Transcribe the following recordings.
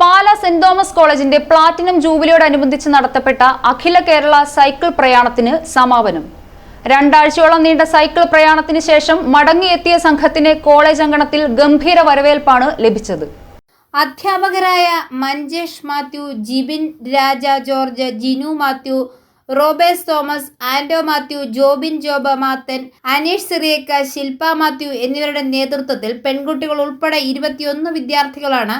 പാല saint Thomas കോളേജിന്റെ platinum ജൂബിലിയോടനുബന്ധിച്ച് നടത്തപ്പെട്ട അഖില കേരള സൈക്കിൾ പ്രയാണത്തിന് സമാപനം. രണ്ടാഴ്ചയോളം നീണ്ട സൈക്കിൾ പ്രയാണത്തിന് ശേഷം മടങ്ങിയെത്തിയ സംഘത്തിന് കോളേജ് അങ്കണത്തിൽ ഗംഭീര വരവേൽപ്പാണ് ലഭിച്ചത്. അധ്യാപകരായ Manjesh Mathew Jibin Raja George Jinu Mathew റോബേസ് Thomas Ando Mathew Jobin ജോബ Mathan Aneesh സിറിയക്ക Shilpa Mathew എന്നിവരുടെ നേതൃത്വത്തിൽ പെൺകുട്ടികൾ ഉൾപ്പെടെ ഇരുപത്തിയൊന്ന് വിദ്യാർത്ഥികളാണ്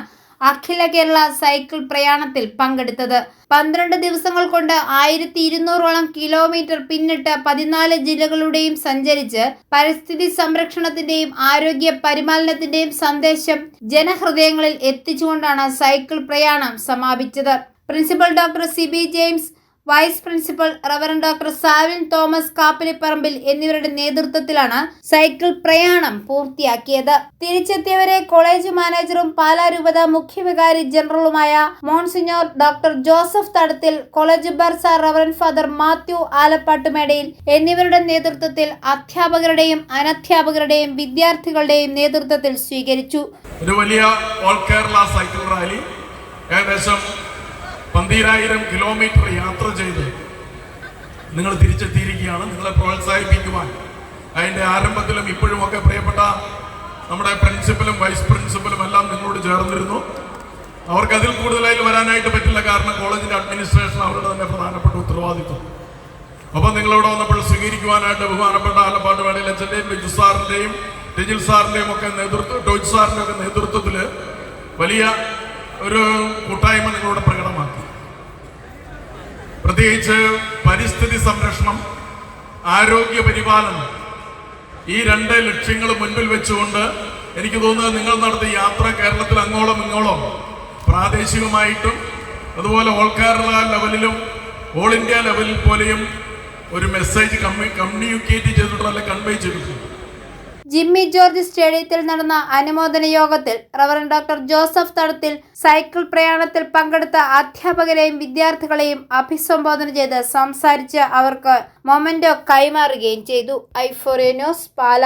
അഖില കേരള സൈക്കിൾ പ്രയാണത്തിൽ പങ്കെടുത്തത്. പന്ത്രണ്ട് ദിവസങ്ങൾ കൊണ്ട് ആയിരത്തി ഇരുന്നൂറോളം കിലോമീറ്റർ പിന്നിട്ട് പതിനാല് ജില്ലകളുടെയും സഞ്ചരിച്ച് പരിസ്ഥിതി സംരക്ഷണത്തിന്റെയും ആരോഗ്യ പരിപാലനത്തിന്റെയും സന്ദേശം ജനഹൃദയങ്ങളിൽ എത്തിച്ചുകൊണ്ടാണ് സൈക്കിൾ പ്രയാണം സമാപിച്ചത്. Principal doctor C B James vice principal reverend doctor Savin Thomas Kappilipparambil എന്നിവരുടെ നേതൃത്വത്തിലാണ് സൈക്കിൾ പ്രയാണം പൂർത്തിയാക്കിയത്. തിരിച്ചെത്തിയവരെ കോളേജ് മാനേജറും പാലാ രൂപത മുഖ്യവികാരി ജനറലുമായ monsignor doctor Joseph Thadathil college bursar reverend father Mathew Alappattumedayil എന്നിവരുടെ നേതൃത്വത്തിൽ അധ്യാപകരുടെയും അനധ്യാപകരുടെയും വിദ്യാർത്ഥികളുടെയും നേതൃത്വത്തിൽ സ്വീകരിച്ചു. ഒരു വലിയ ഓൾ കേരള സൈക്കിൾ റാലി. ഏകദേശം പന്തീരായിരം കിലോമീറ്റർ യാത്ര ചെയ്ത് നിങ്ങൾ തിരിച്ചെത്തിയിരിക്കുകയാണ്. നിങ്ങളെ പ്രോത്സാഹിപ്പിക്കുവാൻ. അതിന്റെ ആരംഭത്തിലും ഇപ്പോഴും ഒക്കെ പ്രിയപ്പെട്ട നമ്മുടെ പ്രിൻസിപ്പലും വൈസ് പ്രിൻസിപ്പലും എല്ലാം നിങ്ങളോട് ചേർന്നിരുന്നു. അവർക്ക് അതിൽ കൂടുതലായി വരാനായിട്ട് പറ്റില്ല കാരണം കോളേജിന്റെ അഡ്മിനിസ്ട്രേഷൻ അവരുടെ തന്നെ പ്രധാനപ്പെട്ട ഉത്തരവാദിത്വം. അപ്പൊ നിങ്ങളിവിടെ വന്നപ്പോൾ സ്വീകരിക്കുവാനായിട്ട് ബഹുമാനപ്പെട്ട ആലപ്പാട് വേളയിൽ അച്ഛന്റെയും ബിജു സാറിന്റെയും രജിൽ സാറിന്റെയും ഒക്കെ നേതൃത്വം ടോജ് സാറിന്റെ ഒക്കെ നേതൃത്വത്തിൽ വലിയ ഒരു കൂട്ടായ്മ നിങ്ങളോട് പ്രത്യേകിച്ച് പരിസ്ഥിതി സംരക്ഷണം ആരോഗ്യ പരിപാലനം ഈ രണ്ട് ലക്ഷ്യങ്ങൾ മുൻപിൽ വെച്ചുകൊണ്ട് എനിക്ക് തോന്നുന്നത് നിങ്ങൾ നടത്തിയ യാത്ര കേരളത്തിൽ അങ്ങോളം ഇങ്ങോളം പ്രാദേശികമായിട്ടും അതുപോലെ ഓൾ കേരള ലെവലിലും ഓൾ ഇന്ത്യ ലെവലിൽ പോലെയും ഒരു മെസ്സേജ് കമ്മ്യൂണിക്കേറ്റ് ചെയ്തിട്ടുള്ള അല്ലെങ്കിൽ കൺവേ ചെയ്തിട്ടുണ്ട്. ജിമ്മി ജോർജ് സ്റ്റേഡിയത്തിൽ നടന്ന അനുമോദന യോഗത്തിൽ reverend doctor Joseph Thadathil cycle പ്രയാണത്തിൽ പങ്കെടുത്ത അധ്യാപകരെയും വിദ്യാർത്ഥികളെയും അഭിസംബോധന ചെയ്ത് സംസാരിച്ച് അവർക്ക് മൊമെന്റോ കൈമാറുകയും ചെയ്തു. ഐഫോറിയ ന്യൂസ് പാല.